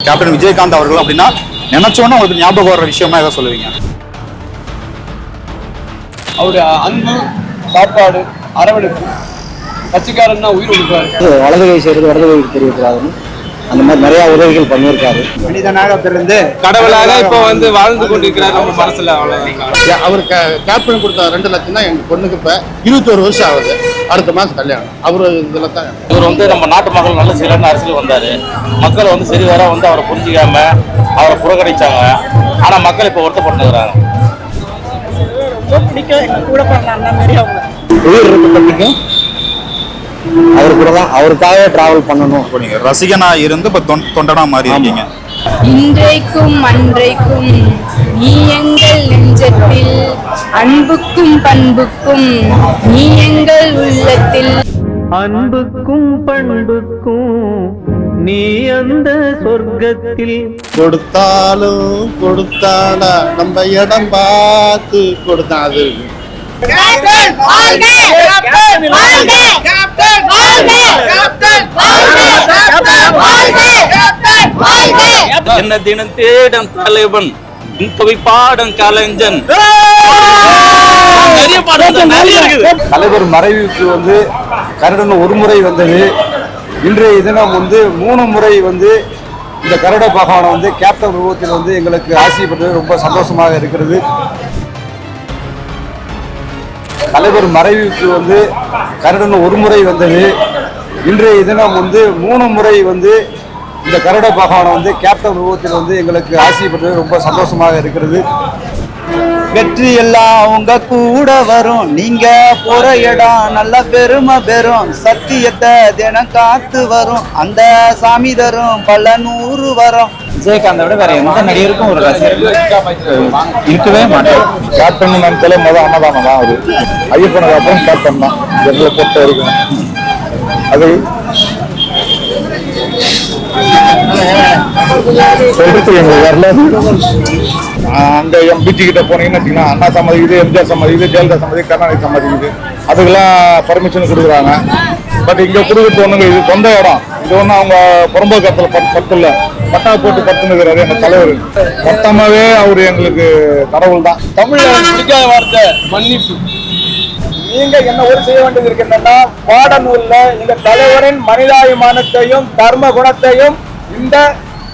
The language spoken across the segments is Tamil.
கேப்டன் விஜயகாந்த் அவர்கள் அப்படின்னா நினைச்சோன்னா உங்களுக்கு ஞாபகம் வர்ற விஷயமா எதை சொல்லுவீங்க. அவருடைய அன்பு சாப்பாடு அரவணைப்பு கட்சிக்காரன்னா உயிர் கொடுப்பாரு வலது கை செய்கிறது வலது கைக்கு தெரியக்கூடாதுன்னு அந்த மாதிரி நிறைய உதவிகள் பண்ணியிருக்காரு. மனிதனாக பிறந்து கடவுளாக இப்போ வந்து வாழ்ந்து கொண்டிருக்கிறார் நம்ம மனசுல அவ்வளவுதான். அவர் கேப்டன் கொடுத்த ரெண்டு லட்சம் தான் எங்க பொண்ணுக்கு இப்ப இருபத்தோரு வருஷம் ஆகுது. அடுத்த மாசம் கல்யாணம். அவரு இதுல தான் இவர் வந்து நம்ம நாட்டு மக்கள் நல்ல சிறந்த அரசியல் வந்தாரு. மக்கள் வந்து சரிவர வந்து அவரை புரிஞ்சிக்காம அவரை புறக்கணிச்சாங்க. ஆனா மக்கள் இப்போ வருத்தப்பட்டுக்கிறாங்க. உயிர் இருக்க பற்றிக்கும் அவர் கூட தான் அவருக்காகவே டிராவல் பண்ணணும். இப்போ ரசிகனா இருந்து இப்ப தொண்- தொண்டனா மாறி இருக்கீங்க. இன்றைக்கும் அன்றைக்கும் நீ எங்கள் நெஞ்சத்தில் அன்புக்கும் பண்புக்கும் நீ எங்கள் உள்ளத்தில். அன்புக்கும் பண்புக்கும் நீ அந்த சொர்க்கத்தில். கொடுத்தாலும் கொடுத்தாடா நம்ம இடம் பார்த்து கொடுத்தா அது என்ன தினம் தேடும் தலைவன் பாடும் கலைஞன் தலைவர் மறைவுக்கு வந்து கருடன் ஒரு முறை வந்தது இன்றைய தினம் வந்து மூணு முறை வந்து இந்த கருட பகவானை வந்து கேப்டன் உருவத்தில் வந்து எங்களுக்கு ஆசைப்பட்டது ரொம்ப சந்தோஷமாக இருக்கிறது தலைவர் மறைவுக்கு வந்து கருடன் ஒரு முறை வந்தது. இன்றைய தினம் வந்து மூணு முறை வந்து இந்த கருட பகவானை வந்து கேப்டன் உருவத்தில் வந்து எங்களுக்கு ஆசைப்பட்டது ரொம்ப சந்தோஷமாக இருக்கிறது. வெற்றி எல்லாம் உங்க கூட வரும். நீங்க போற இடம் நல்ல பெருமை பெறும். சத்தியத்தை தினம் காத்து வரும். அந்த சாமி தரும் பல நூறு வரும். விஜயகாந்தை விட வேற எந்த நடிகருக்கும் ஒரு ரசிகர் இருக்கவே மாட்டேன் கேப்டன் நினைச்சாலே முதல் அன்னதானம் தான் அது. ஐயப்பனுக்கு அப்புறம் கேப்டன் தான் எங்களை பொறுத்த வரைக்கும். அது சொல்றது எங்களுக்கு வரல. அங்க எம் பிஜி கிட்ட போனீங்கன்னு வச்சுக்கோங்க அண்ணா சம்மதிக்குது எம்ஜிஆர் சம்மதிக்குது ஜெயலலிதா சம்மதி கருணாநிதி சம்மதிக்குது. அதுக்கெல்லாம் பர்மிஷன் கொடுக்குறாங்க. பட் இங்க கொடுக்குறது ஒண்ணுங்க இது சொந்த இடம். இது ஒன்றும் அவங்க புறம்போக்கத்தில் பத்து இல்லை பட்டா போட்டு பத்துனுக்கிறாரு எங்க தலைவர். மொத்தமாவே அவரு எங்களுக்கு கடவுள் தான். தமிழ்ல பிடிக்காத வார்த்தை மன்னிப்பு. நீங்க என்ன ஒரு செய்ய வேண்டியது இருக்கு என்னன்னா பாடநூல்ல எங்க தலைவரின் மனிதாபிமானத்தையும் தர்ம குணத்தையும் இந்த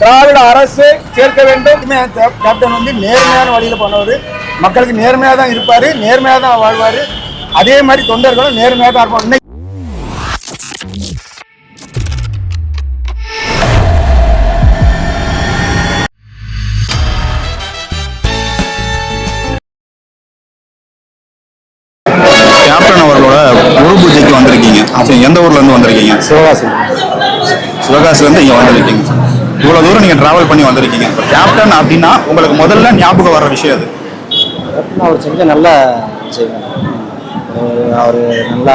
திராவிட அரசு சேர்க்க வேண்டும். கேப்டன் வந்து நேர்மையான வழியில பண்ணுவாரு. மக்களுக்கு நேர்மையா தான் இருப்பாரு நேர்மையா தான் வாழ்வாரு. அதே மாதிரி தொண்டர்களும் நேர்மையா தான் இருப்பாங்க. கேப்டன் அவர்களோட குரு பூஜைக்கு வந்திருக்கீங்க. எந்த ஊர்ல இருந்து வந்திருக்கீங்க? சிவகாசி சிவகாசில இருந்து இங்க வந்திருக்கீங்க. இவ்வளோ தூரம் நீங்கள் ட்ராவல் பண்ணி வந்திருக்கீங்க. இப்போ கேப்டன் அப்படின்னா உங்களுக்கு முதல்ல ஞாபகம் வர்ற விஷயம் அது அவர் செஞ்ச நல்ல செய்வார் அவர் நல்லா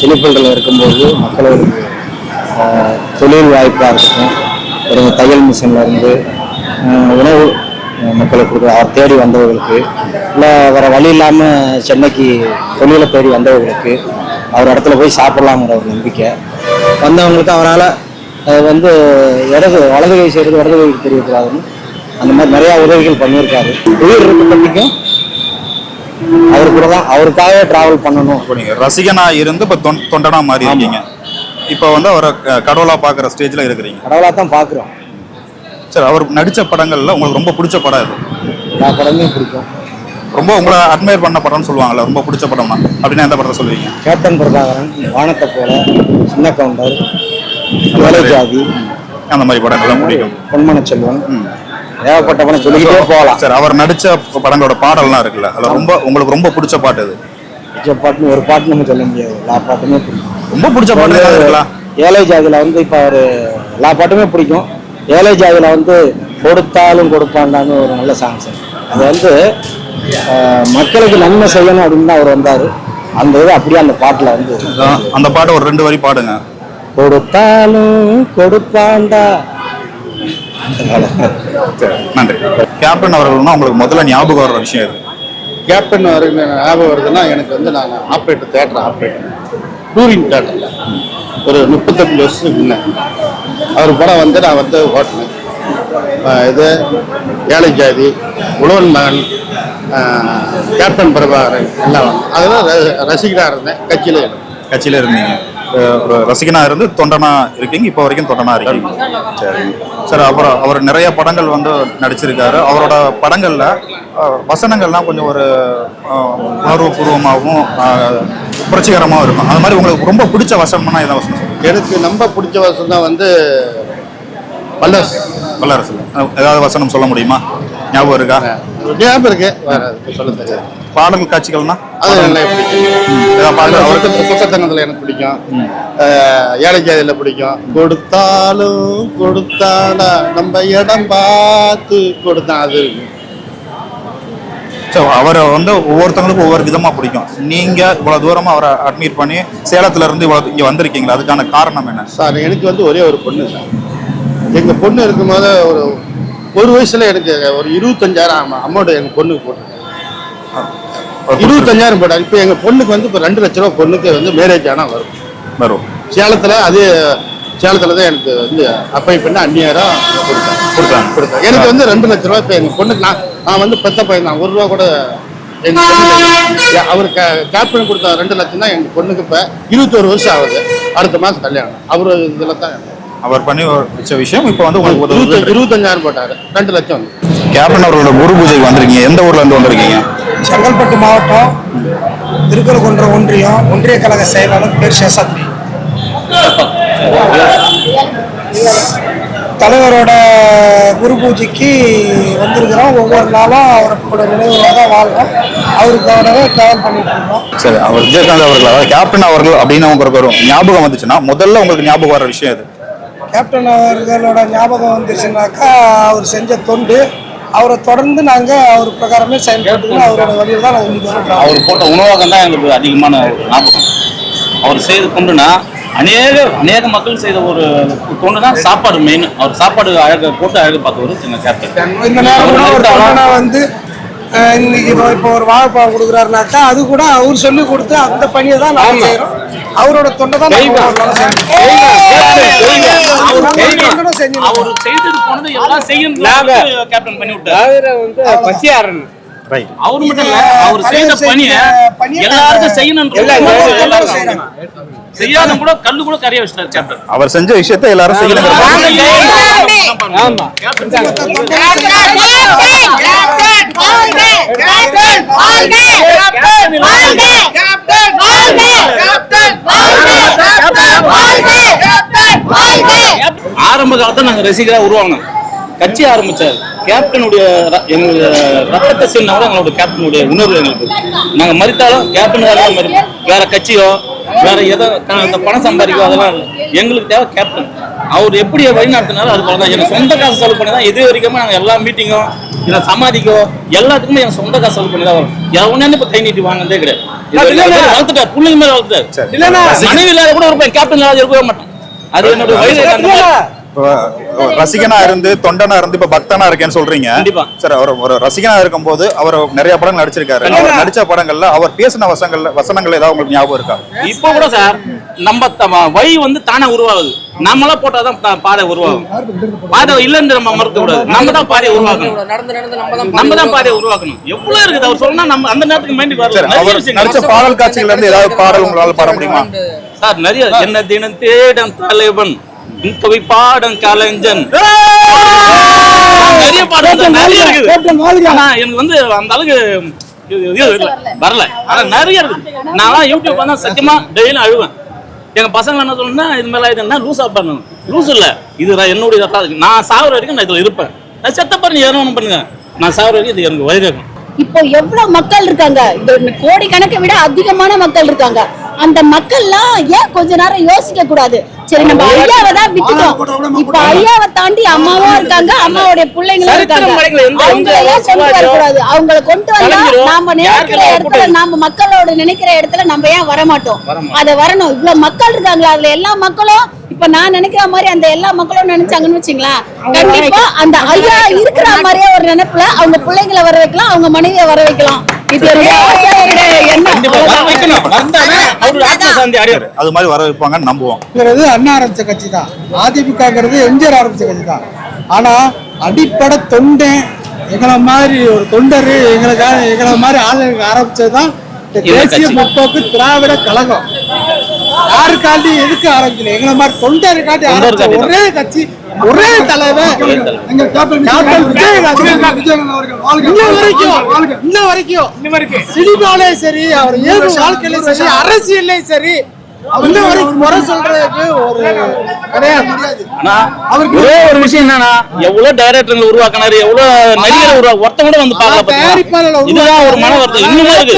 செழிப்புகளில் இருக்கும்போது மக்களுக்கு தொழில் வாய்ப்பாக இருக்கட்டும் ஒரு தையல் மிஷினில் இருந்து உணவு மக்களுக்கு கொடுக்குற அவர் தேடி வந்தவர்களுக்கு இல்லை வேறு வழி இல்லாமல் சென்னைக்கு தொழிலை தேடி வந்தவர்களுக்கு அவர் இடத்துல போய் சாப்பிட்லாங்கிற ஒரு நம்பிக்கை. வந்தவங்களுக்கு அவரால் வந்து இடது வலது கை செய்கிறது வலது கைக்கு தெரியக்கூடாதுன்னு. அந்த மாதிரி நிறைய உதவிகள் பண்ணியிருக்காரு. உயிர் இருக்க பற்றிக்கும் அவர் கூட தான் அவருக்காகவே டிராவல் பண்ணணும். இப்போ நீங்க ரசிகனா இருந்து இப்ப தொண்- தொண்டனா மாறி இருக்கீங்க. இப்போ வந்து அவரை க- கடவுளா பாக்குற ஸ்டேஜ்ல இருக்கிறீங்க. கடவுளாக தான் பார்க்குறோம். சரி அவர் நடிச்ச படங்கள்ல உங்களுக்கு ரொம்ப பிடிச்ச படம் இது எல்லா படமும் பிடிக்கும். ரொம்ப உங்களை அட்மையர் பண்ண படம்னு சொல்லுவாங்கல்ல ரொம்ப பிடிச்ச படம்னா. அப்படின்னா எந்த படத்தை சொல்லுவீங்க? கேப்டன் பிரபாகரன் வானத்தை போல சின்ன கவுண்டர் ஜாதி அந்த மாதிரி படங்கள்லாம் பிடிக்கும். பொன்மன செல்வன். ஏகப்பட்ட படம் சொல்லிக்கிட்டே போகலாம். சரி அவர் நடிச்ச படங்களோட பாடல்லாம் இருக்குல்ல அதுல ரொம்ப உங்களுக்கு ரொம்ப பிடிச்ச பாட்டு இது பிடிச்ச பாட்டுன்னு ஒரு பாட்டு நம்ம சொல்ல முடியாது. எல்லா பாட்டுமே பிடிக்கும். ரொம்ப பிடிச்ச பாட்டு ஏதாவது இருக்கலாம் ஏழை ஜாதியில் வந்து இப்போ அவர் எல்லா பாட்டுமே பிடிக்கும். ஏழை ஜாதியில் வந்து கொடுத்தாலும் கொடுப்பாண்டான்னு ஒரு நல்ல சாங்ஸ் அது வந்து மக்களுக்கு நன்மை செய்யணும் அப்படின்னு தான் அவர் வந்தார். அந்த இது அப்படியே அந்த பாட்டில் வந்து அந்த பாட்டு ஒரு ரெண்டு வரி பாடுங்க. கொடுத்தாலும் கொடுப்பாண்டா சரி நன்றி. கேப்டன் அவர்கள்னா உங்களுக்கு முதல்ல ஞாபகம் வர்ற விஷயம் இது கேப்டன் வரைக்கும் ஞாபகம் வருதுன்னா எனக்கு வந்து நான் ஆப்ரேட்டர் தேட்டர் ஆப்ரேட்டர் டூரிங் தேட்டரில் ஒரு முப்பத்தஞ்சு வருஷத்துக்கு முன்ன. அவர் படம் வந்து நான் வந்து ஓட்டினேன். இது ஏழை ஜாதி உழவன் மகன் கேப்டன் பிரபாகரன் எல்லாம். அதெல்லாம் ரசிகராக இருந்தேன். கட்சியில் கட்சியில இருந்தீங்க. ஒரு ரசிகனா இருந்து தொண்டனா இருக்கீங்க இப்போ வரைக்கும் தொண்டனா இருக்கீங்க. சரி. சார் அப்புறம் அவர் நிறைய படங்கள் வந்து நடிச்சிருக்காரு. அவரோட படங்கள்ல வசனங்கள்லாம் கொஞ்சம் ஒரு அஹ், புரட்சிகரமாகவும் இருக்கும். அது மாதிரி உங்களுக்கு ரொம்ப பிடிச்ச வசனம்னா எதாவது வசனம். எனக்கு ரொம்ப பிடிச்ச வருஷம் தான் வந்து வல்லரசு அஹ், ஏதாவது வசனம் சொல்ல முடியுமா? ஞாபகம் இருக்கா? ஞாபகம் இருக்கு. சொல்ல தெரியாது. பாடல் காட்சிகள்னா? அது அவருக்கு சுத்தத்தனத்தில் எனக்கு பிடிக்கும். அஹ் ஏழை ஜாதியில் பிடிக்கும். கொடுத்தாலும் கொடுத்தாடா நம்ம இடம் பார்த்து கொடுத்தான் அது ஸோ அவரை வந்து ஒவ்வொருத்தவங்களுக்கும் ஒவ்வொரு விதமா பிடிக்கும். நீங்க இவ்வளவு தூரமா அவரை அட்மிட் பண்ணி சேலத்துல இருந்து இவ்வளவு இங்க வந்திருக்கீங்களா அதுக்கான காரணம் என்ன? சார் எனக்கு வந்து ஒரே ஒரு பொண்ணு சார். எங்கள் பொண்ணு இருக்கும்போது ஒரு ஒரு வயசுல எனக்கு ஒரு இருபத்தஞ்சாயிரம் அம்மாவோட எங்கள் பொண்ணுக்கு போட்டிருக்கேன் இருபத்தஞ்சாயிரம் போட்டாங்க. இப்போ எங்கள் பொண்ணுக்கு வந்து இப்போ ரெண்டு லட்ச ரூபா பொண்ணுக்கு வந்து மேரேஜ் ஆனால் வரும். வரும். சேலத்தில் அது சேலத்தில் தான் எனக்கு வந்து அப்ளை பண்ணி அந்நியாயிரம் கொடுத்தாங்க. கொடுத்தாங்க. கொடுத்தாங்க. எனக்கு வந்து ரெண்டு லட்ச ரூபா இப்போ எங்கள் பொண்ணுக்கு நான் நான் வந்து பெத்த பையன் தான். ஒரு ரூபா கூட எங்கள் பொண்ணுக்கு அவர் கே கேப்டன் கொடுத்த ரெண்டு லட்சம் தான் எங்கள் பொண்ணுக்கு இப்போ இருபத்தோரு வருஷம் ஆகுது. அடுத்த மாதம் கல்யாணம். அவர் இதில் தான் அவர் பண்ணி வச்ச விஷயம் இப்போ வந்து உங்களுக்கு இருபத்தஞ்சாயிரம் போட்டாரு. ரெண்டு லட்சம். கேப்டன் அவர்களோட குரு பூஜைக்கு வந்திருக்கீங்க. எந்த ஊர்ல இருந்து வந்திருக்கீங்க? செங்கல்பட்டு மாவட்டம் திருக்கழுக்குன்ற ஒன்றியம் ஒன்றிய கழக செயலாளர் பேர் சேஷாத்ரி. தலைவரோட குரு பூஜைக்கு வந்திருக்கிறோம். ஒவ்வொரு நாளும் அவரோட நினைவுகளை தான் வாழ்றோம். அவருக்காகவே ட்ராவல் பண்ணிட்டு இருக்கோம். சரி அவர் விஜயகாந்த் அவர்கள் அதாவது கேப்டன் அவர்கள் அப்படின்னு உங்களுக்கு ஒரு ஞாபகம் வந்துச்சுன்னா முதல்ல உங்களுக்கு ஞாபகம் வர விஷயம் இது கேப்டன் அவர்களோட ஞாபகம் வந்துச்சுனாக்கா அவர் செஞ்ச தொண்டு அவரை தொடர்ந்து நாங்கள் அவர் பிரகாரமே செயல்பட்டு அவரோட வழியில் தான் நாங்கள் அவர் போட்ட உணவகம் தான் எங்களுக்கு அதிகமான ஒரு ஞாபகம். அவர் செய்த தொண்டுனா அநேக அநேக மக்கள் செய்த ஒரு தொண்டு தான் சாப்பாடு மெயின் அவர் சாப்பாடு அழக போட்டு அழகு பார்த்தவர் எங்க கேப்டன் இந்த நேரம் வந்து இன்னைக்கு இப்போ ஒரு வாழைப்பழம் கொடுக்குறாருனாக்கா அது கூட அவர் சொல்லி கொடுத்து அந்த பணியை தான் நாங்கள் செய்கிறோம் அவரோட தொண்டை தான் நாங்க ஒவ்வொரு நாளும் செய்றோம். அவரோட தொண்டை செஞ்சு அவர் செய்தது போனது எல்லாம் செய்யணும் கேப்டன் பண்ணி விட்டார். வந்து பசியாரன். ரைட் அவர் மட்டும் இல்ல அவர் செய்த பணியை எல்லாருக்கும் செய்யணும். செய்யாத கூட கல்லு கூட கரைய வச்சிட்டார் கேப்டன் அவர் செஞ்ச விஷயத்தை எல்லாரும் செய்யணுங்கிற ஆமா. ஆரம்ப காலத்தை நாங்க ரசிகரா உருவாங்க கட்சி ஆரம்பிச்சார். கேப்டனுடைய ர- எங்களுடைய ரத்தத்தை சேர்ந்தா எங்களோட கேப்டனுடைய உணர்வு எங்களுக்கு. நாங்க மறித்தாலும் கேப்டனுக்காக மறி வேற கட்சியோ வேற எதோ க- பணம் சம்பாதிக்கோ அதெல்லாம் இல்லை. எங்களுக்கு தேவை கேப்டன். அவர் எப்படி வழிநடத்தினாலும் அது போல தான் எனக்கு சொந்த காசு செலவு பண்ணி தான் இது வரைக்குமே நாங்கள் எல்லா மீட்டிங்கும் இல்லை சமாதிக்கோ? எல்லாத்துக்குமே எனக்கு சொந்த காசு செலவு பண்ணி தான் வரும் எவனே இப்போ கை நீட்டி வாங்கினதே கிடையாது. வளர்த்துட்டார் பிள்ளைங்க மேல வளர்த்துட்டார். மனைவி இல்லாத கூட இருப்பேன். கேப்டன் இல்லாத இருக்கவே மாட்டேன். அது என்னோட வயது. ரசிகனா இருந்து தொண்டனா இருந்து இப்ப பக்தனா இருக்கேன்னு சொல்றீங்க. கண்டிப்பா. சார் அவர் ஒரு ரசிகனா இருக்கும்போது அவர் நிறைய படங்கள் நடிச்சிருக்காரு. அவர் நடிச்ச படங்கள்ல அவர் பேசின வசங்கள்ல வசனங்கள் ஏதாவது உங்களுக்கு ஞாபகம் இருக்கா? இப்போ கூட சார் நம்ம வழி வந்து தானே உருவாகுது. நம்மளா போட்டாதான் பாதை உருவாகும். பாதை இல்லைன்னு நம்ம மறுக்க கூடாது. நம்ம தான் பாதையை உருவாக்கணும். நடந்து நடந்து நம்ம தான் நம்ம தான் பாதையை உருவாக்கணும். எவ்வளவு இருக்குது? அவர் சொன்னா நம்ம அந்த நேரத்துக்கு மைண்டுக்கு சரி வரல அவர். நடிச்ச பாடல் காட்சிகள்ல இருந்து ஏதாவது பாடல் உங்களால பாட முடியுமா? சார் நிறைய. என்ன தினம் தேடம் தலைவன். கவி பாடம் கலைஞன். நிறைய பாடம் சார், நிறைய இருக்குது. ஆனா எனக்கு வந்து அந்த அளவுக்கு வரல. ஆனா நிறைய இருக்குது. நான் யூடியூப் வந்தா சத்தியமா டெய்லியும் அழுவேன். எங்க பசங்க என்ன சொல்லணும்னா இது மேல இது என்ன லூசா பண்ணணும். லூஸ் இல்ல. இது நான் என்னுடைய. நான் சாகுற வரைக்கும் நான் இதுல இருப்பேன். நான் செத்த எதனா ஒண்ணு பண்ணுங்க. நான் சாகுற வரைக்கும் இது எனக்கு வயிறு இப்போ எவ்வளவு மக்கள் இருக்காங்க? இது கோடி கணக்கை விட அதிகமான மக்கள் இருக்காங்க. அந்த மக்கள்லாம் ஏன் கொஞ்ச நேரம் யோசிக்க கூடாது? சரி நம்ம ஐயாவை தான் விட்டுட்டோம். இப்ப ஐயாவை தாண்டி அம்மாவும் இருக்காங்க அம்மாவுடைய பிள்ளைங்களும் இருக்காங்க. அவங்கள கொண்டு வரக்கூடாது அவங்கள கொண்டு வந்தா நாம நினைக்கிற இடத்துல நாம மக்களோட நினைக்கிற இடத்துல நம்ம ஏன் வர மாட்டோம் அத வரணும். இவ்வளவு மக்கள் இருக்காங்களா அதுல எல்லா மக்களும் இப்ப நான் நினைக்கிற மாதிரி அந்த எல்லா மக்களும் நினைச்சாங்கன்னு வச்சுங்களேன். கண்டிப்பா அந்த ஐயா இருக்கிற மாதிரியே ஒரு நினைப்புல அவங்க பிள்ளைங்களை வர வைக்கலாம் அவங்க மனைவியை வர வைக்கலாம் அது மாதிரி வர வைப்பாங்கன்னு நம்புவோம். அண்ணா ஆரம்பிச்ச கட்சி தான். அதிமுகங்கிறது எம்ஜிஆர் ஆரம்பிச்ச கட்சி தான். ஆனா அடிப்படை தொண்டன் எங்களை மாதிரி ஒரு தொண்டர் எங்களுக்காக எங்களை மாதிரி ஆளுங்களுக்கு ஆரம்பிச்சது தான் இந்த இந்த தேசிய. முற்போக்கு திராவிட கழகம். யாருக்காண்டி எதுக்கு ஆரம்பிக்கல? எங்களை மாதிரி தொண்டருக்காண்டி தொண்டர் ஆரம்பிச்ச. ஒரே கட்சி ஒரே தலைவர் எங்க கேப்டன் கேப்டன் விஜயகாந்த் இன்ன வரைக்கும் இன்ன வரைக்கும். சினிமாலையும் சரி அவர் இயல்பு வாழ்க்கையிலும் சரி அரசியல்லையும் சரி இன்ன வரைக்கும் முறை சொல்றதுக்கு ஒரு கிடையாது. ஆனா ஒரே ஒரு விஷயம் என்னன்னா எவ்வளவு டைரக்டர்கள் உருவாக்கினாரு எவ்வளவு நடிகர் உருவா ஒருத்தன் கூட வந்து பார்க்கல இதுதான் ஒரு மன வருத்தம். இன்னுமே இருக்கு.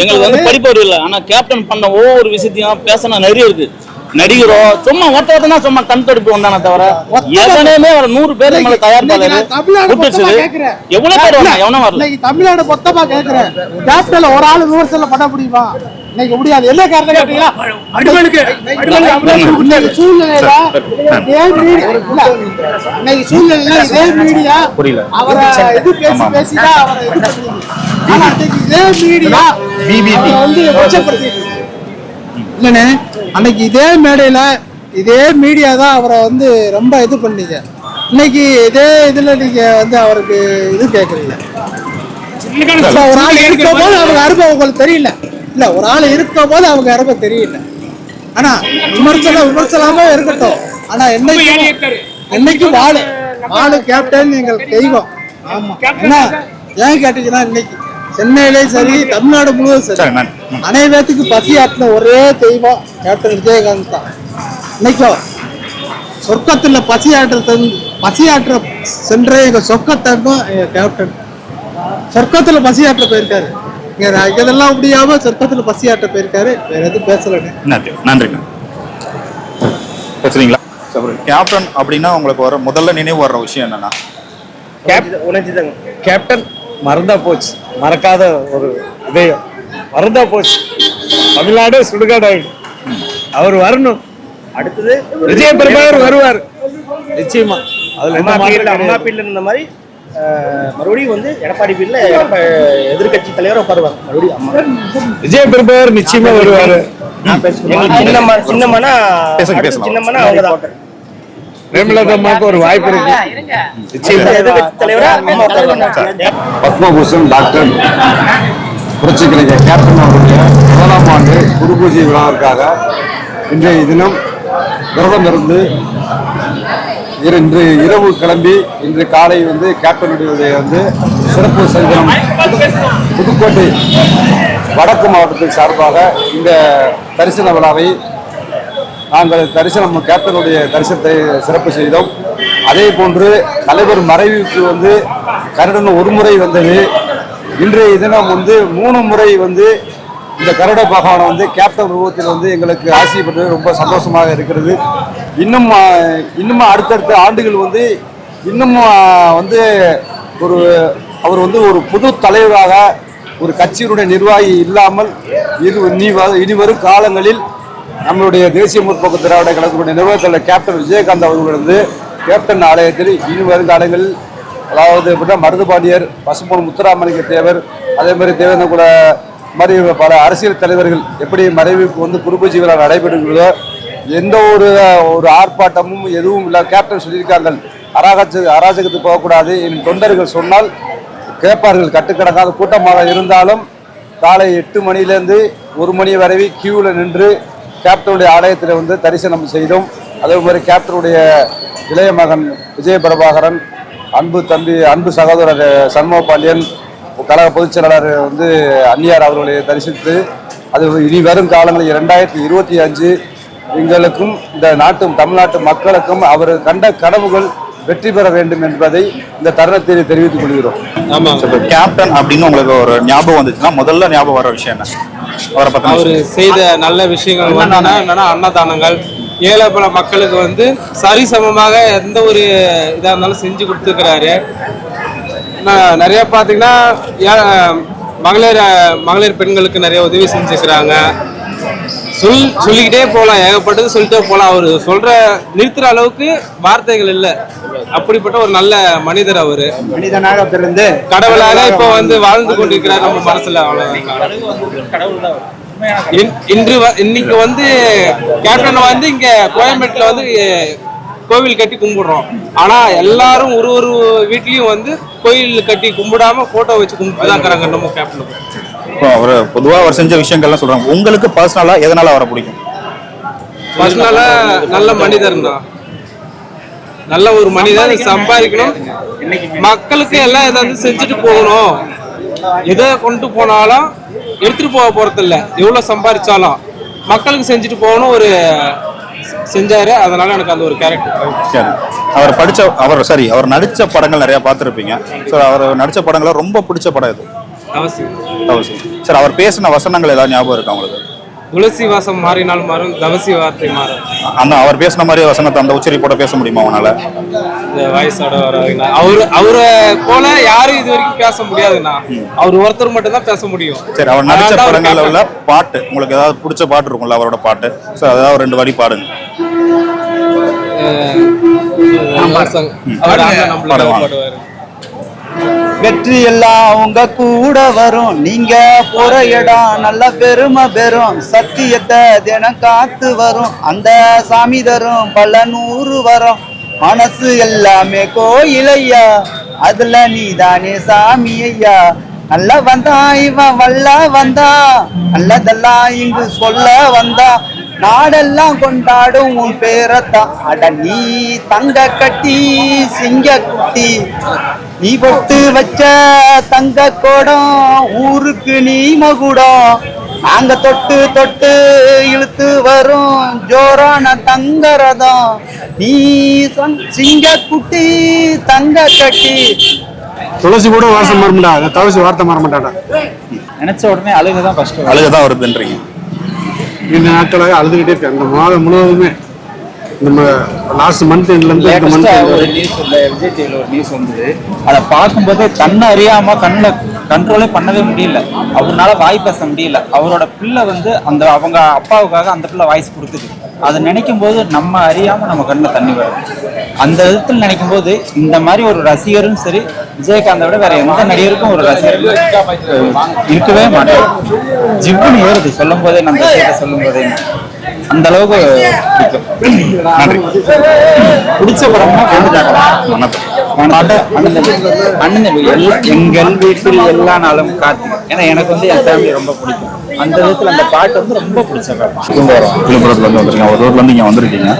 எங்களுக்கு வந்து படிப்பு அறிவு இல்லை. ஆனா கேப்டன் பண்ண ஒவ்வொரு விஷயத்தையும் பேசின நிறைய இருக்கு. நடிகரோ சும்மா ஒருத்த ஒருத்தனா சும்மா கண் தடுப்பு வந்தானே தவிர எவனையுமே ஒரு நூறு பேர் தயாரிப்பாளர் நான் தமிழ்நாடு விட்டுச்சு. எவ்வளவு பேர் வரலாம் எவனும் வரல. தமிழ்நாடு மொத்தமா கேக்குறேன். கேப்டன்ல ஒரு ஆள் விமர்சனம் பண்ண முடியுமா? இன்னைக்கு முடியாது. என்ன காரணம் கேட்டீங்களா? இன்னைக்கு சூழ்நிலையில இன்னைக்கு சூழ்நிலையில இதே மீடியா புரியல. அவரை இது பேசி பேசி தான் அவரை இது மீடியா வந்து. இல்லைண்ணே அன்னைக்கு இதே மேடையில இதே மீடியா தான் அவரை வந்து ரொம்ப இது பண்ணீங்க. இன்னைக்கு இதே இதுல நீங்க வந்து அவருக்கு இது கேட்குறீங்க இல்ல, ஒரு ஆள் இருக்கும் போது அவங்க அனுபவம் உங்களுக்கு தெரியல. இல்ல ஒரு ஆள் இருக்கும் போது அவங்க அனுபவம் தெரியல. ஆனா விமர்சனம் விமர்சனமா இருக்கட்டும். ஆனா என்னைக்கு என்னைக்கு வாழு வாழு கேப்டன் எங்களுக்கு தெய்வம். ஆமாம் ஏன்னா ஏன் கேட்டீங்கன்னா இன்னைக்கு சென்னையிலேயும் சரி தமிழ்நாடு முழுவதும் சரி. அனைவத்துக்கு பசி ஆற்றின ஒரே தெய்வம் கேப்டன் விஜயகாந்த் தான். இன்னைக்கும் சொர்க்கத்துல பசி ஆற்ற பசி ஆற்ற சென்ற எங்க சொர்க்கத்தங்கும் எங்க கேப்டன். சொர்க்கத்துல பசி ஆற்ற போயிருக்காரு. இங்க நான் இதெல்லாம் முடியாம சொர்க்கத்துல பசி ஆற்ற போயிருக்காரு. வேற எதுவும் பேசலன்னு நன்றி. நன்றிங்க. பேசுறீங்களா சரி, கேப்டன் அப்படின்னா உங்களுக்கு வர முதல்ல நினைவு வர்ற விஷயம் என்னன்னா கேப்டன் மறந்தா போச்சு. மறக்காத ஒரு இதயம். மறந்தா போச்சு. தமிழ்நாடு சுடுகாடு அவர் வரணும். அடுத்தது விஜய பெருமாள் வருவார். நிச்சயமா. அதுல அம்மா. பீல்ல இருந்த மாதிரி மறுபடியும் வந்து எடப்பாடி பீல்ல எதிர்கட்சி தலைவரா உட்காருவாங்க மறுபடியும் அம்மா. விஜய பெருமாள் நிச்சயமா வருவாரு. எங்களுக்கு சின்னம்மா சின்னம்மானா. சின்னம்மானா அவங்க தான் பிரேமலதா அம்மாவுக்கு ஒரு வாய்ப்பு இருக்கு பத்மபூஷன் டாக்டர் புரட்சி கலைஞர் கேப்டன் அவருடைய முதலாம் ஆண்டு குரு பூஜை விழாவிற்காக இன்றைய தினம் விரதம் இருந்து இரு- இன்று இரவு கிளம்பி இன்று காலை வந்து கேப்டனுடைய வந்து சிறப்பு சங்கரம் புதுக்கோட்டை வடக்கு மாவட்டத்தின் சார்பாக இந்த தரிசன விழாவை நாங்கள் தரிசனம் கேப்டனுடைய தரிசனத்தை சிறப்பு செய்தோம். அதே போன்று தலைவர் மறைவுக்கு வந்து கருடன் ஒரு முறை வந்தது. இன்றைய தினம் வந்து மூணு முறை வந்து இந்த கருட பகவானை வந்து கேப்டன் உருவத்தில் வந்து எங்களுக்கு ஆசியப்பட்டது ரொம்ப சந்தோஷமாக இருக்கிறது. இன்னும் இன்னும் அடுத்தடுத்த ஆண்டுகள் வந்து இன்னும் வந்து ஒரு அவர் வந்து ஒரு புது தலைவராக ஒரு கட்சியினுடைய நிர்வாகி இல்லாமல் இது வ- இனி வரும் காலங்களில் நம்மளுடைய தேசிய முற்போக்கு திராவிட கழகத்தினுடைய நிறுவனத்தில் கேப்டன் விஜயகாந்த் அவர்கள் வந்து கேப்டன் ஆலயத்தில் இனி வருங்காலங்களில் அதாவது எப்படின்னா மருதுபாண்டியர் பசும்பொன் முத்துராமலிங்க தேவர் அதே மாதிரி தேவேந்திர கூட மாதிரி பல அரசியல் தலைவர்கள் எப்படி மறைவுக்கு வந்து குருபூஜை விழா நடைபெறுகிறதோ எந்த ஒரு ஒரு ஆர்ப்பாட்டமும் எதுவும் இல்லை. கேப்டன் சொல்லியிருக்கார்கள் அராஜக அராஜகத்துக்கு போகக்கூடாது என் தொண்டர்கள் சொன்னால் கேட்பார்கள் கட்டுக்கடங்காத கூட்டமாக இருந்தாலும் காலை எட்டு மணிலேருந்து ஒரு மணி வரை கியூவில் நின்று கேப்டனுடைய ஆலயத்தில் வந்து தரிசனம் செய்தோம். அதே மாதிரி கேப்டனுடைய இளைய மகன் விஜய பிரபாகரன் அன்பு தம்பி அன்பு சகோதரர் சண்முக பாண்டியன் கழக பொதுச் செயலாளர் வந்து அந்நியார் அவர்களை தரிசித்து அது இனி வரும் காலங்களில் ரெண்டாயிரத்தி இருபத்தி அஞ்சு எங்களுக்கும் இந்த நாட்டு தமிழ்நாட்டு மக்களுக்கும் அவர் கண்ட கனவுகள் வெற்றி பெற வேண்டும் என்பதை இந்த தருணத்தில் தெரிவித்துக் கொள்கிறோம். ஆமாங்க. இப்ப கேப்டன் அப்படின்னு உங்களுக்கு ஒரு ஞாபகம் வந்துச்சுன்னா முதல்ல ஞாபகம் வர விஷயம் என்ன? அவரை பத்தி அவரு செய்த நல்ல விஷயங்கள் என்னன்னா என்னன்னா அன்னதானங்கள். ஏழைப்பழ மக்களுக்கு வந்து சரிசமமாக எந்த ஒரு இதா இருந்தாலும் செஞ்சு கொடுத்துருக்கிறாரு. நான் நிறைய பார்த்தீங்கன்னா மகளிர் மகளிர் பெண்களுக்கு நிறைய உதவி செஞ்சுக்கிறாங்க. சொல் சொல்லிக்கிட்டே போகலாம் ஏகப்பட்டது சொல்லிட்டே போகலாம் அவர் சொல்ற நிறுத்துற அளவுக்கு வார்த்தைகள் இல்லை. அப்படிப்பட்ட ஒரு நல்ல மனிதர் அவரு. மனிதனாக பிறந்து கடவுளாக இப்போ வந்து வாழ்ந்து கொண்டிருக்கிறார் நம்ம மனசுல இன்- இன்று இன்னைக்கு வந்து கேப்டன் வந்து இங்க கோயம்பேட்டுல வந்து கோவில் கட்டி கும்பிடுறோம். ஆனா எல்லாரும் ஒரு ஒரு வீட்லயும் வந்து கோயில் கட்டி கும்பிடாம போட்டோ வச்சு கும்பிட்டு தான் இருக்கிறாங்க நம்ம கேப்டன் இப்போ அவர் பொதுவாக அவர் செஞ்ச விஷயங்கள்லாம் சொல்றாங்க. உங்களுக்கு பர்சனலாக எதனால அவரை பிடிக்கும்? பர்சனலா நல்ல மனிதர் தான். நல்ல ஒரு மனிதர் சம்பாதிக்கணும். மக்களுக்கு எல்லாம் ஏதாவது செஞ்சுட்டு போகணும். எதை கொண்டு போனாலும் எடுத்துட்டு போக போறது இல்ல எவ்வளவு சம்பாதிச்சாலும். மக்களுக்கு செஞ்சுட்டு போகணும் ஒரு செஞ்சாரு. அதனால எனக்கு அந்த ஒரு கேரக்டர் சரி. அவர் படிச்ச அவர் சாரி அவர் நடிச்ச படங்கள் நிறைய பார்த்துருப்பீங்க. ஸோ அவர் நடிச்ச படங்கள்ல ரொம்ப பிடிச்ச படம் இது. அவசியம் சார் அவர் பேசின வசனங்கள் ஏதாவது ஞாபகம் இருக்கா உங்களுக்கு? துளசி வாசம் மாறினால் மாறும் தவசி வார்த்தை மாறும். அந்த அவர் பேசின மாதிரி வசனத்தை அந்த உச்சரிப்போட பேச முடியுமா அவனால இந்த வயசோட அவரு அவரை போல யாரும் இது வரைக்கும் பேச முடியாதுண்ணா. அவர் ஒருத்தர் மட்டும் தான் பேச முடியும். சரி அவர் நடிச்ச படங்கள்ல. உள்ள பாட்டு. உங்களுக்கு ஏதாவது பிடிச்ச பாட்டு இருக்கும்ல அவரோட பாட்டு? ஸோ அதாவது ரெண்டு வரி பாடுங்க. அவர் பாடுவாங்க. பாடுவாரு. வெற்றி எல்லாம் உங்க கூட வரும். நீங்க போற இடம் நல்ல பெருமை பெறும். சத்தியத்தை தினம் காத்து வரும். அந்த சாமி தரும் பல நூறு வரும். மனசு எல்லாமே கோயிலையா? அதுல நீதானே சாமி ஐயா நல்ல வந்தா இவன் வல்ல வந்தா நல்லதெல்லாம் இங்கு சொல்ல வந்தா. நாடெல்லாம் கொண்டாடும் உன் பேரத்தான் அட நீ தங்க கட்டி சிங்க குட்டி. நீ பொட்டு வச்ச தங்க கோடம் ஊருக்கு நீ மகுடம். நாங்க தொட்டு தொட்டு இழுத்து வரும் ஜோரான தங்க ரதம். நீ சிங்க குட்டி தங்க கட்டி. துளசி கூட வாசம் மாற மாட்டா துளசி வார்த்தை மாற மாட்டாடா. நினைச்ச உடனே அழுகுதான் ஃபர்ஸ்ட் அழுகதான் வருதுன்றீங்க. இந்த நாட்களாக அழுதுகிட்டே இருக்கேன் இந்த மாதம் முழுவதுமே. நம்ம லாஸ்ட் மந்த் இருந்து இந்த மந்த் ஒரு நியூஸ் இல்ல விஜய் டிவில ஒரு நியூஸ் வந்தது. அதை பார்க்கும்போது தன்னை அறியாம கண்ணில் கண்ட்ரோலே பண்ணவே முடியல. அவரால வாய் பேச முடியல. அவரோட பிள்ளை வந்து அந்த அவங்க அப்பாவுக்காக அந்த பிள்ளை வாய்ஸ் கொடுத்துது அதை நினைக்கும் போது நம்ம அறியாம நம்ம கண்ணில் தண்ணி வரும். அந்த விதத்தில் நினைக்கும் போது இந்த மாதிரி ஒரு ரசிகரும் சரி விஜயகாந்தை விட வேற எந்த நடிகருக்கும் ஒரு ரசிகர் இருக்கவே மாட்டோம் ஜிவ்னு ஏறுது சொல்லும் போதே நம்ம சொல்லும் போதே அந்த அளவுக்கு பிடிச்ச படம்னா அண்ணன் எங்கள் வீட்டில் எல்லா நாளும் கார்த்திக். ஏன்னா எனக்கு வந்து என் ஃபேமிலி ரொம்ப பிடிக்கும். அந்த விதத்துல அந்த பாட்டு வந்து ரொம்ப பிடிச்ச பாட்டு. விழுப்புரத்துல இருந்து வந்திருக்கீங்க. ஒரு ஊர்ல இருந்து இங்க வந்திருக்கீங்க.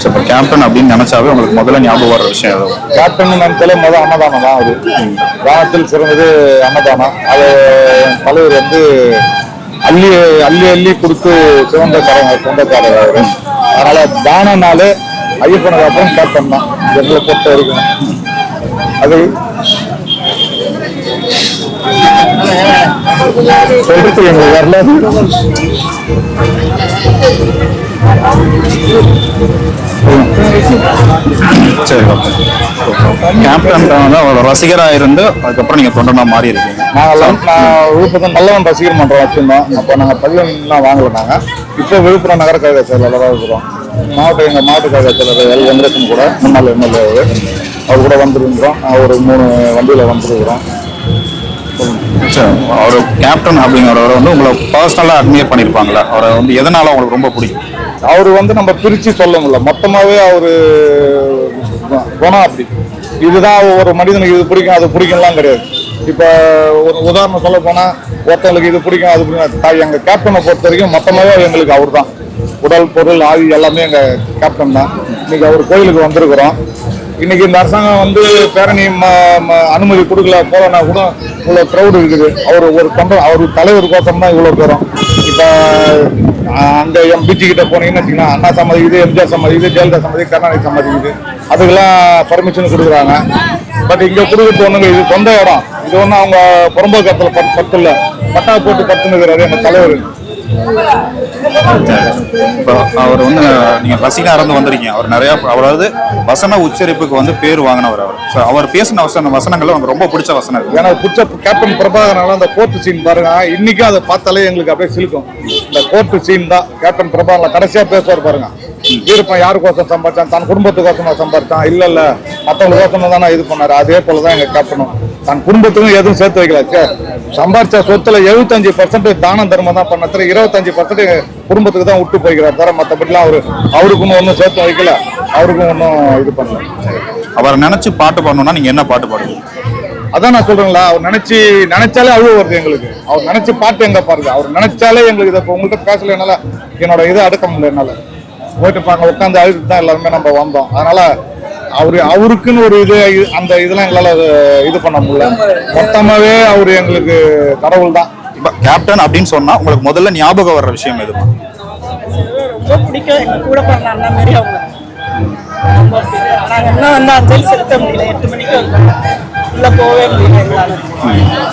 ஸோ இப்போ கேப்டன் அப்படின்னு நினைச்சாவே உங்களுக்கு முதல்ல ஞாபகம் வர விஷயம் எதுவும் கேப்டன் நினைச்சாலே முதல் அன்னதானம் தான் அது கிராமத்தில் சிறந்தது அன்னதானம். அது தலைவர் வந்து அள்ளி அள்ளி அள்ளி கொடுத்து சிறந்தக்காரங்க சொந்தக்காரர் அவரு. அதனால தானம்னாலே ஐயப்பனுக்கு அப்புறம் கேப்டன் தான் எங்களை பொறுத்த வரைக்கும். அது சொல்றது எங்களுக்கு வரல சரி ஓகே கேப்டன் ஒரு ரசிகராக இருந்து அதுக்கப்புறம் நீங்க தொண்டனா மாறி இருக்கீங்க நான் விழுப்புரம் நல்லவன் ரசிகர் மன்றம் வச்சிருந்தோம் அப்போ நாங்கள் பதினொன்றுலாம் வாங்கல நாங்கள் இப்போ விழுப்புரம் நகர கழக செயலாளராக இருக்கிறோம் மாவட்ட எங்கள் மாவட்ட கழக செயலர் எல். வெங்கடேசன் கூட முன்னாள் எம்எல்ஏ அவர். கூட வந்திருக்கிறோம். ஒரு மூணு வண்டியில் வந்திருக்கிறோம். அவர் கேப்டன் அப்படிங்கிறவரை வந்து உங்களை பர்சனலாக அட்மையர் பண்ணியிருப்பாங்களா அவரை வந்து எதனால் அவங்களுக்கு ரொம்ப பிடிக்கும்? அவர் வந்து நம்ம பிரித்து சொல்ல முடியல. மொத்தமாகவே அவர் குணம் அப்படி. இதுதான் ஒரு மனிதனுக்கு இது பிடிக்கும் அது பிடிக்கும்லாம் கிடையாது. இப்போ ஒரு உதாரணம் சொல்ல போனால் ஒருத்தவங்களுக்கு இது பிடிக்கும் அது பிடிக்கும். தாய் எங்கள் கேப்டனை பொறுத்த வரைக்கும் மொத்தமாகவே எங்களுக்கு அவர் தான் உடல் பொருள் ஆவி எல்லாமே எங்கள் கேப்டன் தான். இன்னைக்கு அவர் கோயிலுக்கு வந்திருக்கிறோம். இன்னைக்கு இந்த அரசாங்கம் வந்து பேரணி ம- ம- அனுமதி கொடுக்கல போலன்னா கூட இவ்வளோ க்ரௌடு இருக்குது. அவர் ஒரு தொண்டை அவர் தலைவர் கோசம் தான் இவ்வளோ பேரும். இப்போ அந்த எம்பிஜி கிட்ட போனீங்கன்னு வச்சுக்கோங்க அண்ணா சம்மதிக்குது இது எம்ஜிஆர் சம்மதிக்குது ஜெயலலிதா சம்மதி கருணாநிதி சம்மதிக்குது. அதுக்கெல்லாம் பர்மிஷன் கொடுக்குறாங்க. பட் இங்கே கொடுக்குறது ஒன்றுங்க இது சொந்த இடம். இது ஒன்றும் அவங்க புறம்போக்கத்தில் பத்து இல்லை பட்டா போட்டு பத்துனுக்கிறாரு எங்கள் தலைவர். இப்போ அவர் வந்து நீங்க ரசிகராக இருந்து வந்திருக்கீங்க. அவர் நிறைய அதாவது வசன உச்சரிப்புக்கு வந்து பேர் வாங்கினவர் அவர். ஸோ அவர் பேசின வசன வசனங்கள் உங்களுக்கு ரொம்ப பிடிச்ச வசனம் எனக்கு பிடிச்ச கேப்டன் பிரபாகரனால அந்த கோர்ட்டு சீன் பாருங்க இன்னைக்கும் அதை பார்த்தாலே எங்களுக்கு அப்படியே சிலுக்கும். இந்த கோர்ட்டு சீன் தான் கேப்டன் பிரபாகரன் கடைசியா பேசுவார் பாருங்க. வீரப்பன் யாருக்கோசம் சம்பாதிச்சான் தன் குடும்பத்துக்கோசமா சம்பாதிச்சான் இல்ல இல்ல மத்தவங்களுக்கோசம் தானே இது பண்ணாரு. அதே போலதான் எங்க கேப்டனும் தன் குடும்பத்துக்கும் எதுவும் சேர்த்து வைக்கல. சே, சம்பாதிச்ச சொத்துல எழுபத்தஞ்சு பர்சன்ட் தானம் தர்மம் தான் பண்ணத்துல இருபத்தஞ்சு பர்சன்ட் குடும்பத்துக்கு தான் விட்டு போய்க்கிறார். தவிர மற்றபடிலாம் அவரு அவருக்குன்னு ஒன்றும் சேர்த்து வைக்கல. அவருக்கும் ஒன்றும் இது பண்ணல. அவரை நினைச்சு பாட்டு பாடணும்னா நீங்க என்ன பாட்டு பாடுவீங்க? அதான் நான் சொல்றேங்களா அவர் நினைச்சு நினைச்சாலே அழுவ வருது எங்களுக்கு. அவர் நினைச்சு பாட்டு எங்க பாருங்க. அவர் நினைச்சாலே எங்களுக்கு இதை உங்கள்கிட்ட பேசல என்னால என்னோட இதை அடக்க முடியல என்னால. போயிட்டு பாருங்க உட்காந்து அழுது தான் எல்லாருமே நம்ம வந்தோம். அதனால அவரு அவருக்குன்னு ஒரு இது அந்த இதெல்லாம் எங்களால அது இது பண்ண முடியல. மொத்தமாவே அவர் எங்களுக்கு கடவுள் தான் இப்ப கேப்டன் அப்படின்னு சொன்னா உங்களுக்கு முதல்ல ஞாபகம் வர்ற விஷயம் எது ரொம்ப பிடிக்கும். எங்க கூட பிறந்த அண்ணன் மாதிரி அவங்க. இன்னும் வந்து அஞ்சலி செலுத்த முடியல. எட்டு மணிக்கு வந்தோம் உள்ள போகவே முடியல எங்களால.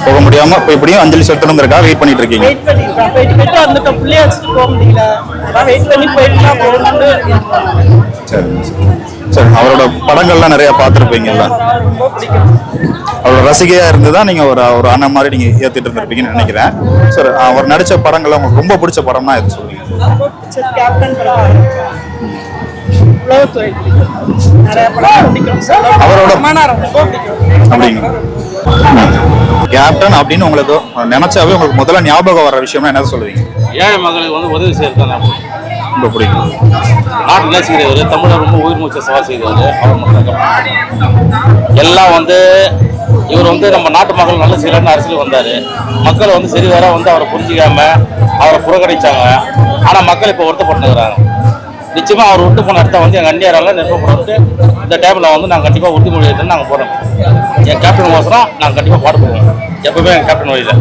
போக முடியாம இப்ப எப்படியும் அஞ்சலி செலுத்தணுங்கிறக்காக வெயிட் பண்ணிட்டு இருக்கீங்க வெயிட் பண்ணிருக்கோம் போயிட்டு போயிட்டு வந்துட்டோம். புள்ளைய வச்சுட்டு போக முடியல. அதான் வெயிட் பண்ணி போயிட்டு தான் போகணும்னு இருக்கோம். சரி. சரி அவரோட படங்கள்லாம் நிறைய பார்த்துருப்பீங்கல்ல. ரொம்ப பிடிக்கும். அவரோட ரசிகையா இருந்து தான் நீங்க ஒரு ஒரு அண்ணன் மாதிரி நீங்க ஏத்திட்டு இருந்திருப்பீங்கன்னு நினைக்கிறேன். சார் அவர் நடிச்ச படங்கள்ல உங்களுக்கு ரொம்ப பிடிச்ச படம்னா எது சொல்லுவீங்க? நிறைய படம் பிடிக்கும் அவரோட- அவரோட ரொம்ப பிடிக்கும். கேப்டன் அப்படின்னு உங்களுக்கு நினைச்சாவே உங்களுக்கு முதல்ல ஞாபகம் வர்ற விஷயம்னா என்ன சொல்லுவீங்க? ஏழை மக்களுக்கு வந்து உதவி செய்யறது ரொம்ப பிடிக்கும். நாட்டு நேசிக்கிறவர் தமிழை ரொம்ப உயிர் மூச்சை சவா செய்தவர் அவர் மட்டும் எல்லாம் வந்து இவர் வந்து நம்ம நாட்டு மக்கள் நல்ல செய்யலான்னு அரசியல் வந்தார். மக்கள் வந்து சரி வர வந்து அவரை புரிஞ்சிக்காம அவரை புறக்கணிச்சாங்க. ஆனால் மக்கள் இப்போ வருத்தப்பட்டுக்கிறாங்க. நிச்சயமாக அவர் விட்டு போன இடத்த வந்து எங்கள் அந்நியரால் நிரப்பப்பட்டு இந்த டைமில் வந்து நாங்கள் கண்டிப்பாக உறுதிமொழி எடுத்துன்னு நாங்கள் போகிறோம் என் கேப்டன் மோசரம் நாங்கள் கண்டிப்பாக பாட போவோம். எப்பவுமே என் கேப்டன் வழியில்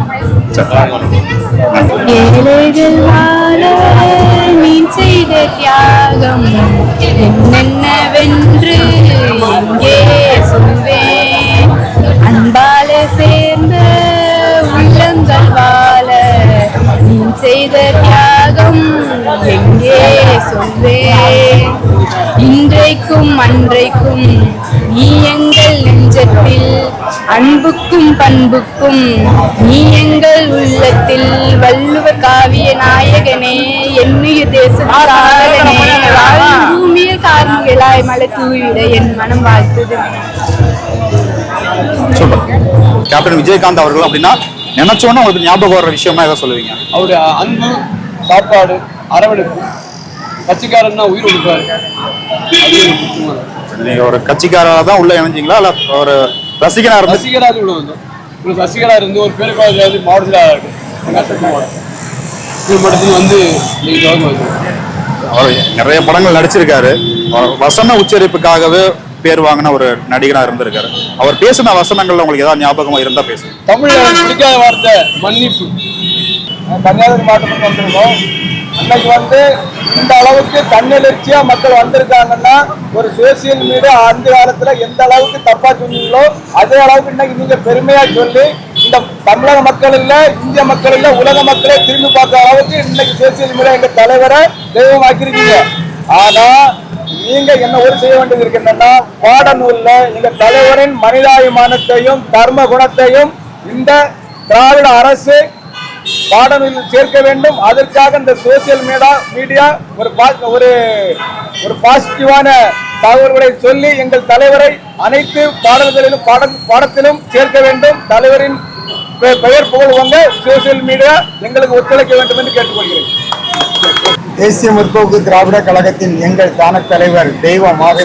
செய்த தியாகம் என்னென்னவென்று இங்கே சொல்வேன் அன்பால சேர்ந்த உள்ளங்கள் வாழ நீ செய்த தியாகம் எங்கே சொல்வேன் இன்றைக்கும் அன்றைக்கும் நீ எங்கள் நெஞ்சத்தில் அன்புக்கும் பண்புக்கும் நீ எங்கள் உள்ளத்தில் வள்ளுவ காவிய நாயகனே என்னுயிர் தேச காதலனே வாழும் பூமியில் கார்முகிலாய் மலை தூவிட என் மனம் வாழ்த்துது சூப்பர். கேப்டன் விஜயகாந்த் அவர்கள் அப்படின்னா நினைச்சோன்னா உங்களுக்கு ஞாபகம் வர்ற விஷயம்னா எதை சொல்லுவீங்க. அவருடைய அன்பு சாப்பாடு அரவணைப்பு. தான் உயிர் கொடுப்பாரு அது எனக்கு முக்கியமானது. நீங்க ஒரு கட்சிக்காரராக தான் உள்ள இணைஞ்சீங்களா? இல்ல ஒரு ரசிகனா இருந்து ரசிகராக உள்ள வந்தோம். ஒரு ரசிகராக இருந்து ஒரு பேருக்காக வந்து மாவட்ட இது மட்டும் வந்து அவர் நிறைய படங்கள் நடிச்சிருக்காரு. வசன உச்சரிப்புக்காகவே பேர் வாங்கின ஒரு நடிகனா இருந்திருக்காரு. அவர் பேசின வசனங்கள்ல உங்களுக்கு ஏதாவது ஞாபகமா இருந்தா பேசுங்க. தமிழ்ல பிடிக்காத வார்த்தை மன்னிப்பு. கன்னியாகுமரி மாவட்டத்துக்கு வந்திருக்கோம். அன்னைக்கு வந்து இந்த அளவுக்கு தன்னெழுச்சியா மக்கள் வந்திருக்காங்கன்னா ஒரு சோசியல் மீடியா அந்த காலத்துல எந்த அளவுக்கு தப்பா சொன்னீங்களோ அதே அளவுக்கு இன்னைக்கு நீங்க பெருமையா சொல்லி இந்த தமிழக மக்கள் இல்ல இந்திய மக்கள் இல்ல உலக மக்களே திரும்பி பார்க்குற அளவுக்கு இன்னைக்கு சோசியல் மீடியா எங்க தலைவரை தெய்வமாக்கிருக்கீங்க ஆனா நீங்க என்ன ஒரு செய்ய வேண்டியது இருக்கு என்னன்னா பாடநூல்ல எங்க தலைவரின் மனிதாபிமானத்தையும் தர்ம குணத்தையும் இந்த திராவிட அரசு பாடநூலில் சேர்க்க வேண்டும். அதற்காக இந்த சோசியல் மீடியா மீடியா ஒரு ஒரு ஒரு பாசிட்டிவான தகவல்களை சொல்லி எங்கள் தலைவரை அனைத்து பாடல்களிலும் பாட பாடத்திலும் சேர்க்க வேண்டும். தலைவரின் பெ- பெயர் புகழ்வங்க சோசியல் மீடியா எங்களுக்கு ஒத்துழைக்க வேண்டும் என்று கேட்டுக்கொள்கிறேன். தேசிய முற்போக்கு திராவிட கழகத்தின் எங்கள் தான தலைவர் தெய்வமாக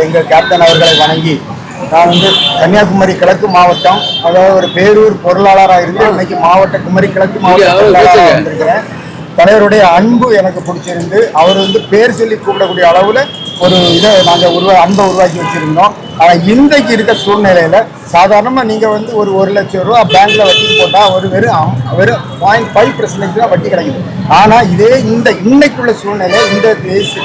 எங்கள் கேப்டன் அவர்களை வணங்கி நான் வந்து கன்னியாகுமரி கிழக்கு மாவட்டம் அதாவது ஒரு பேரூர் பொருளாளராக இருந்து இன்னைக்கு மாவட்ட குமரி கிழக்கு மாவட்ட வந்திருக்கிறேன் தலைவருடைய அன்பு எனக்கு பிடிச்சிருந்து அவர் வந்து பேர் சொல்லி கூப்பிடக்கூடிய அளவுல ஒரு இதை நாங்கள் உருவா அன்பை உருவாக்கி வச்சிருந்தோம். ஆனால் இன்றைக்கு இருக்க சூழ்நிலையில சாதாரணமாக நீங்கள் வந்து ஒரு ஒரு லட்சம் ரூபா பேங்க்ல வட்டி போட்டால் ஒரு வெறும் வெறும் பாயிண்ட் ஃபைவ் பர்சன்டேஜ் தான் வட்டி கிடைக்குது. ஆனால் இதே இந்த இன்னைக்குள்ள சூழ்நிலை இந்த தேசிய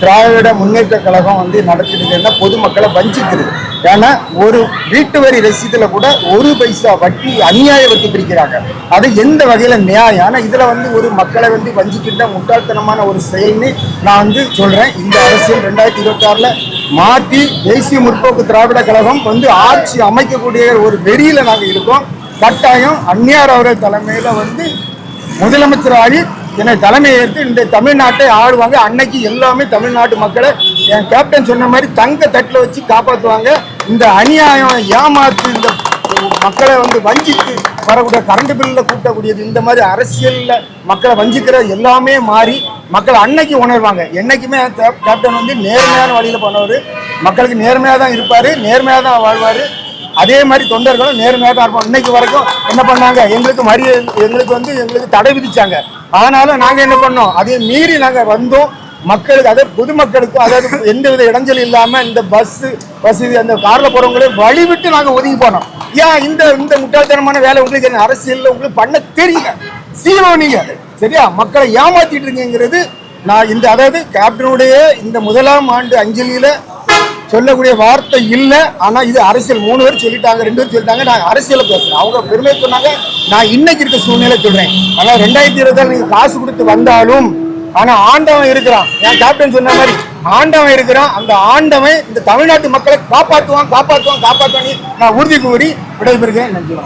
திராவிட முன்னேற்ற கழகம் வந்து நடத்திருக்குன்னா பொதுமக்களை வஞ்சிக்கிறது ஏன்னா ஒரு வீட்டு வரி ரசீதில் கூட ஒரு பைசா வட்டி அநியாய வட்டி பிரிக்கிறாங்க. அது எந்த வகையில் நியாயம்? ஆனால் இதில் வந்து ஒரு மக்களை வந்து வஞ்சிக்கின்ற முட்டாள்தனமான ஒரு செயல்னு நான் வந்து சொல்கிறேன் இந்த அரசியல் ரெண்டாயிரத்தி இருபத்தாறில் மாற்றி தேசிய முற்போக்கு திராவிட கழகம் வந்து ஆட்சி அமைக்கக்கூடிய ஒரு வெறியில் நாங்கள் இருக்கோம். கட்டாயம் அந்நியார் அவர்கள் தலைமையில் வந்து முதலமைச்சர் ஆகி என்னை தலைமை ஏற்று இந்த தமிழ்நாட்டை ஆளுவாங்க. அன்னைக்கு எல்லாமே தமிழ்நாட்டு மக்களை என் கேப்டன் சொன்ன மாதிரி தங்க தட்டில் வச்சு காப்பாற்றுவாங்க இந்த அநியாயம் ஏமாத்து இந்த மக்களை வந்து வஞ்சித்து வரக்கூடிய கரண்ட் பில்லில் கூட்டக்கூடியது. இந்த மாதிரி அரசியலில் மக்களை வஞ்சிக்கிற எல்லாமே மாறி மக்கள் அன்னைக்கு உணர்வாங்க. என்றைக்குமே கேப்டன் வந்து நேர்மையான வழியில் போனவர். மக்களுக்கு நேர்மையாக தான் இருப்பார் நேர்மையாக தான் வாழ்வார். அதே மாதிரி தொண்டர்களும் நேர்மையாக தான் இருப்போம் இன்னைக்கு வரைக்கும் என்ன பண்ணாங்க? எங்களுக்கு மரிய எங்களுக்கு வந்து எங்களுக்கு தடை விதிச்சாங்க. ஆனாலும் நாங்கள் என்ன பண்ணோம்? அதை மீறி நாங்கள் வந்தோம். மக்களுக்கு அதாவது பொதுமக்களுக்கும் அதாவது எந்த வித இடைஞ்சல் இல்லாம இந்த பஸ் வசதி அந்த கார்ல போறவங்களே வழி விட்டு நாங்க ஒதுங்கி போனோம். ஏன் இந்த இந்த முட்டாள்தனமான வேலை உங்களுக்கு என்ன உங்களுக்கு பண்ண தெரியல? சீரோ நீங்க. சரியா? மக்களை ஏமாத்திட்டு இருக்கீங்கிறது நான் இந்த அதாவது கேப்டனுடைய இந்த முதலாம் ஆண்டு அஞ்சலியில சொல்லக்கூடிய வார்த்தை இல்லை. ஆனால் இது அரசியல். மூணு பேர் சொல்லிட்டாங்க ரெண்டு பேர் சொல்லிட்டாங்க. நான் அரசியலை பேசுறேன். அவங்க பெருமை சொன்னாங்க. நான் இன்னைக்கு இருக்க சூழ்நிலை சொல்கிறேன் ஆனால் ரெண்டாயிரத்தி இருபதால் நீங்கள் காசு கொடுத்து வந்தாலும் ஆனால் ஆண்டவன் இருக்கிறான். என் கேப்டன் சொன்ன மாதிரி ஆண்டவன் இருக்கிறான். அந்த ஆண்டவன் இந்த தமிழ்நாட்டு மக்களை காப்பாற்றுவான் காப்பாற்றுவான் காப்பாற்றுவான் நான் உறுதி கூறி விடைபெறுகிறேன். நன்றி